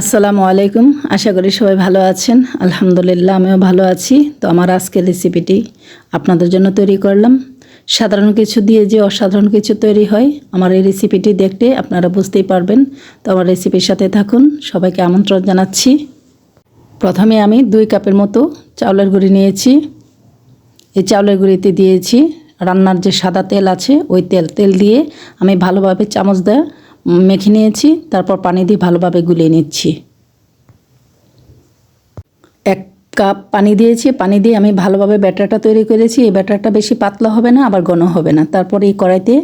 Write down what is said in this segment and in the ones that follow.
আসসালামু আলাইকুম। আশা করি সবাই ভালো আছেন। আলহামদুলিল্লাহ, আমিও ভালো আছি। তো আমার আজকের রেসিপিটি আপনাদের জন্য তৈরি করলাম। সাধারণ কিছু দিয়ে যে অসাধারণ কিছু তৈরি হয়, আমার এই রেসিপিটি দেখতে আপনারা বুঝতেই পারবেন। তো আমার রেসিপির সাথে থাকুন, সবাইকে আমন্ত্রণ জানাচ্ছি। প্রথমে আমি দুই কাপের মতো চাউলের গুঁড়ি নিয়েছি। এই চাউলের গুঁড়িতে দিয়েছি রান্নার যে সাদা তেল আছে, ওই তেল তেল দিয়ে আমি ভালোভাবে চামচ দেওয়া মেখে নিয়েছি, তারপর পানি দিয়ে ভালোভাবে গুলিয়ে নিচ্ছি। এক কাপ পানি দিয়েছি, পানি দিয়ে আমি ভালোভাবে ব্যাটারটা তৈরি করেছি। এই ব্যাটারটা বেশি পাতলা হবে না, আবার ঘন হবে না। তারপরে এই কড়াইতে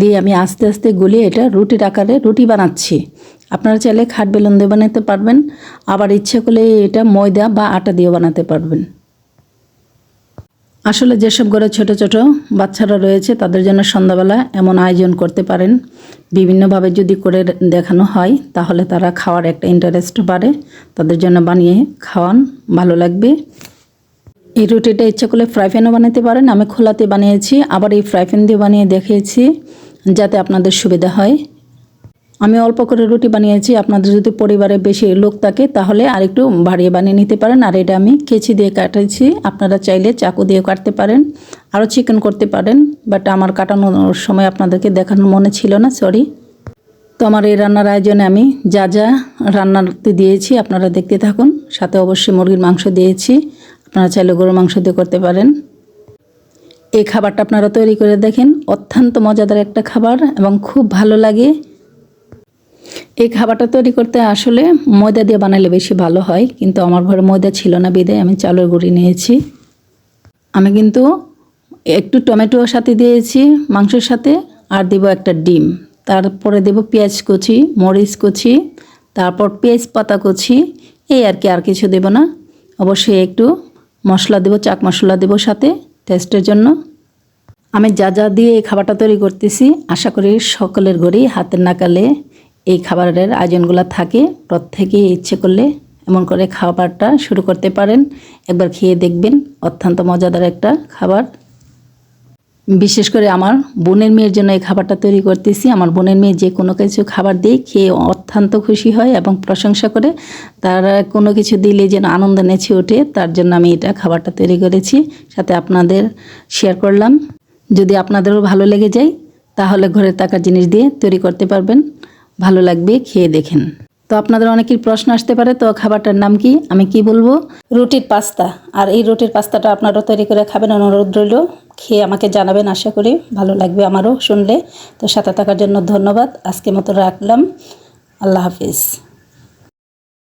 দিয়ে আমি আস্তে আস্তে গুলিয়ে এটা রুটির আকারে রুটি বানাচ্ছি। আপনারা চাইলে খাট বেলুন দিয়ে বানাতে পারবেন। আবার ইচ্ছে করলে এটা ময়দা বা আটা দিয়েও বানাতে পারবেন। আসলে যেসব ঘরে ছোট ছোট বাচ্চারা রয়েছে, তাদের জন্য সন্ধ্যাবেলা এমন আয়োজন করতে পারেন। বিভিন্নভাবে যদি করে দেখানো হয়, তাহলে তারা খাওয়ার একটা ইন্টারেস্ট বাড়ে। তাদের জন্য বানিয়ে খাওয়ান, ভালো লাগবে। এই রুটিটা ইচ্ছা করলে ফ্রাই প্যানও বানাতে পারেন। আমি খোলাতে বানিয়েছি, আবার এই ফ্রাই প্যান দিয়ে বানিয়ে দেখিয়েছি, যাতে আপনাদের সুবিধা হয়। আমি অল্প করে রুটি বানিয়েছি। আপনাদের যদি পরিবারে বেশি লোক থাকে, তাহলে আরেকটু বাড়িয়ে বানিয়ে নিতে পারেন। আর এটা আমি কেচি দিয়ে কাটেছি। আপনারা চাইলে চাকু দিয়ে কাটতে পারেন, আরও চিকেন করতে পারেন। বাট আমার কাটানোর সময় আপনাদেরকে দেখানোর মনে ছিল না সরি তো আমার এই রান্নার আয়োজনে আমি যা যা রান্নাতে দিয়েছি, আপনারা দেখতে থাকুন। সাথে অবশ্যই মুরগির মাংস দিয়েছি। আপনারা চাইলে গরুর মাংস দিয়ে করতে পারেন। এই খাবারটা আপনারা তৈরি করে দেখেন। অত্যন্ত মজাদার একটা খাবার এবং খুব ভালো লাগে। এই খাবারটা তৈরি করতে আসলে ময়দা দিয়ে বানালে বেশি ভালো হয়, কিন্তু আমার ঘরে ময়দা ছিল না বিদায়, আমি চালের গুঁড়ি নিয়েছি। আমি কিন্তু একটু টমেটোর সাথে দিয়েছি মাংসের সাথে, আর দেব একটা ডিম। তারপরে দেব পেঁয়াজ কুচি, মরিচ কুচি, তারপর পেঁয়াজ পাতা কুচি, এই আর কি, আর কিছু দেব না। অবশ্যই একটু মশলা দেব চাক মশলা দেব সাথে টেস্টের জন্য। আমি যা যা দিয়ে এই খাবারটা তৈরি করতেছি, আশা করি সকলের ঘরেই হাতের নাকালে এই খাবারের আয়োজনগুলো থাকে। প্রত্যেকেই ইচ্ছে করলে এমন করে খাবারটা শুরু করতে পারেন। একবার খেয়ে দেখবেন, অত্যন্ত মজাদার একটা খাবার। বিশেষ করে আমার বোনের মেয়ের জন্য এই খাবারটা তৈরি করতেছি। আমার বোনের মেয়ে যে কোনো কিছু খাবার দিয়ে খেয়ে অত্যন্ত খুশি হয় এবং প্রশংসা করে। তারা কোনো কিছু দিলে যেন আনন্দ নেছে ওঠে, তার জন্য আমি এটা খাবারটা তৈরি করেছি। সাথে আপনাদের শেয়ার করলাম। যদি আপনাদেরও ভালো লেগে যায়, তাহলে ঘরে টাকার জিনিস দিয়ে তৈরি করতে পারবেন। ভালো লাগবে, খেয়ে দেখেন। তো আপনাদের অনেকের প্রশ্ন আসতে পারে, তো খাবারটার নাম কি? আমি কি বলব? রুটির পাস্তা। আর এই রুটির পাস্তাটা আপনারা তৈরি করে খাবেন, অনুরোধ রইল। খেয়ে আমাকে জানাবেন, আশা করি ভালো লাগবে আমারও শুনলে। তো সাথে থাকার জন্য ধন্যবাদ। আজকে মতো রাখলাম। আল্লাহ হাফিজ।